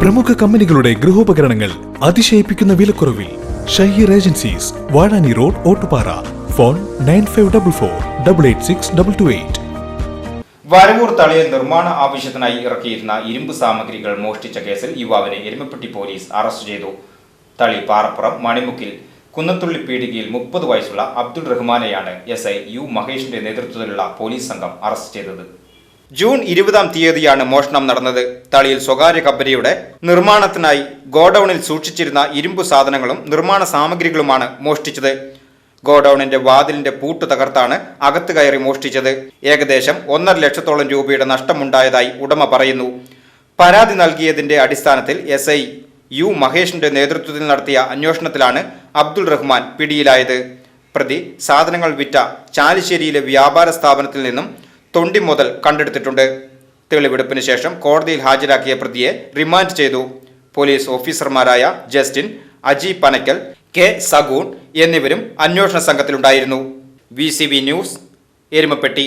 പ്രമുഖ കമ്പനികളുടെ ഗൃഹോപകരണങ്ങൾ അതിശയിപ്പിക്കുന്ന വിലക്കുറവിൽ Shaheer agencies Vazhani road Ottupara. Phone nine five double four double eight six double two eight. Varavoor തളിയിൽ നിർമ്മാണ ആവശ്യത്തിനായി ഇറക്കിയിരുന്ന ഇരുമ്പ് സാമഗ്രികൾ മോഷ്ടിച്ച കേസിൽ യുവാവിനെ എരുമപ്പെട്ടി പോലീസ് അറസ്റ്റ് ചെയ്തു. തളി പാറപ്പുറം മണിമുക്കിൽ കുന്നത്തുള്ളി പീടികയിൽ മുപ്പത് വയസ്സുള്ള അബ്ദുൾ റഹ്മാനെയാണ് എസ് ഐ യു മഹേഷിന്റെ നേതൃത്വത്തിലുള്ള പോലീസ് സംഘം അറസ്റ്റ് ചെയ്തത്. ജൂൺ ഇരുപതാം തീയതിയാണ് മോഷണം നടന്നത്. തളിയിൽ സ്വകാര്യ കമ്പനിയുടെ നിർമ്മാണത്തിനായി ഗോഡൌണിൽ സൂക്ഷിച്ചിരുന്ന ഇരുമ്പു സാധനങ്ങളും നിർമ്മാണ സാമഗ്രികളുമാണ് മോഷ്ടിച്ചത്. ഗോഡൌണിന്റെ വാതിലിന്റെ പൂട്ട് തകർത്താണ് അകത്ത് കയറി മോഷ്ടിച്ചത്. ഏകദേശം ഒന്നര ലക്ഷത്തോളം രൂപയുടെ നഷ്ടമുണ്ടായതായി ഉടമ പറയുന്നു. പരാതി നൽകിയതിന്റെ അടിസ്ഥാനത്തിൽ എസ് ഐ യു മഹേഷിന്റെ നേതൃത്വത്തിൽ നടത്തിയ അന്വേഷണത്തിലാണ് അബ്ദുൾ റഹ്മാൻ പിടിയിലായത്. പ്രതി സാധനങ്ങൾ വിറ്റ ചാലിശ്ശേരിയിലെ വ്യാപാര സ്ഥാപനത്തിൽ നിന്നും തൊണ്ടി മുതൽ കണ്ടെടുത്തിട്ടുണ്ട്. തെളിവെടുപ്പിന് ശേഷം കോടതിയിൽ ഹാജരാക്കിയ പ്രതിയെ റിമാൻഡ് ചെയ്തു. പോലീസ് ഓഫീസർമാരായ ജസ്റ്റിൻ അജി പനക്കൽ കെ സഗൂൺ എന്നിവരും അന്വേഷണ സംഘത്തിലുണ്ടായിരുന്നു. V news Erumapetty.